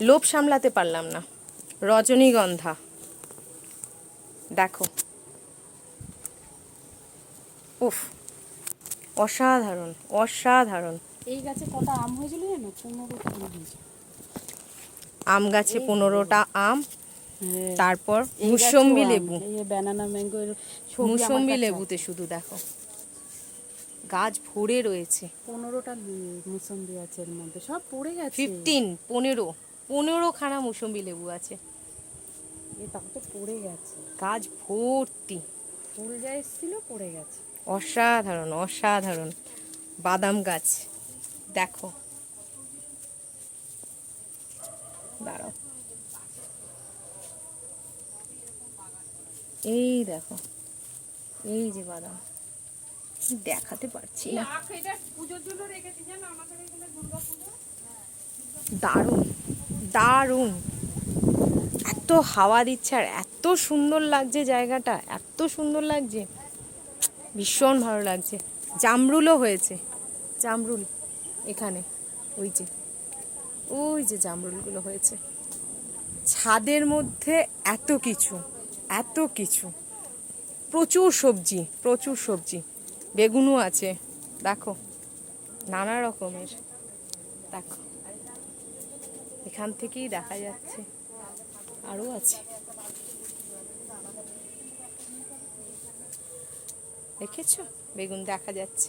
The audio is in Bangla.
লোভ সামলাতে পারলাম না। রজনীগন্ধা। দেখো। উফ অসাধারণ অসাধারণ। এই গাছে কটা আম হয়েছিল জানো? পনেরোটা আম আম গাছে পনেরোটা আম হ্যাঁ। তারপর মুসম্বি লেবু। এই ব্যানানা ম্যাঙ্গো মুসম্বি লেবুতে শুধু দেখো। গাছ ভরে রয়েছে। পনেরোটা মুসম্বি আছে এর মধ্যে। সব পড়ে গেছে। ফিফটিন পনেরো। পনেরো খানা মুসম্বি লেবু আছে। তাও তো পড়ে গেছে। গাছ ভর্তি। ফুল যা এসেছিল পড়ে গেছে। অসাধারণ অসাধারণ। বাদাম গাছ। দেখো। দাঁড়াও। এই দেখো। এই যে বাদাম। দেখাতে পারছি না। দারুণ। দারুণ। এত হাওয়া দিচ্ছে আর এত সুন্দর লাগছে জায়গাটা, এত সুন্দর লাগছে। ভীষণ ভালো লাগছে। জামরুলও হয়েছে। জামরুল এখানে, ওই যে ওই যে জামরুলগুলো হয়েছে। ছাদের মধ্যে এত কিছু এত কিছু। প্রচুর সবজি প্রচুর সবজি। বেগুনও আছে। দেখো, নানা রকমের। দেখো। এখান থেকেই দেখা যাচ্ছে। আরও আছে। দেখেছ? বেগুন দেখা যাচ্ছে।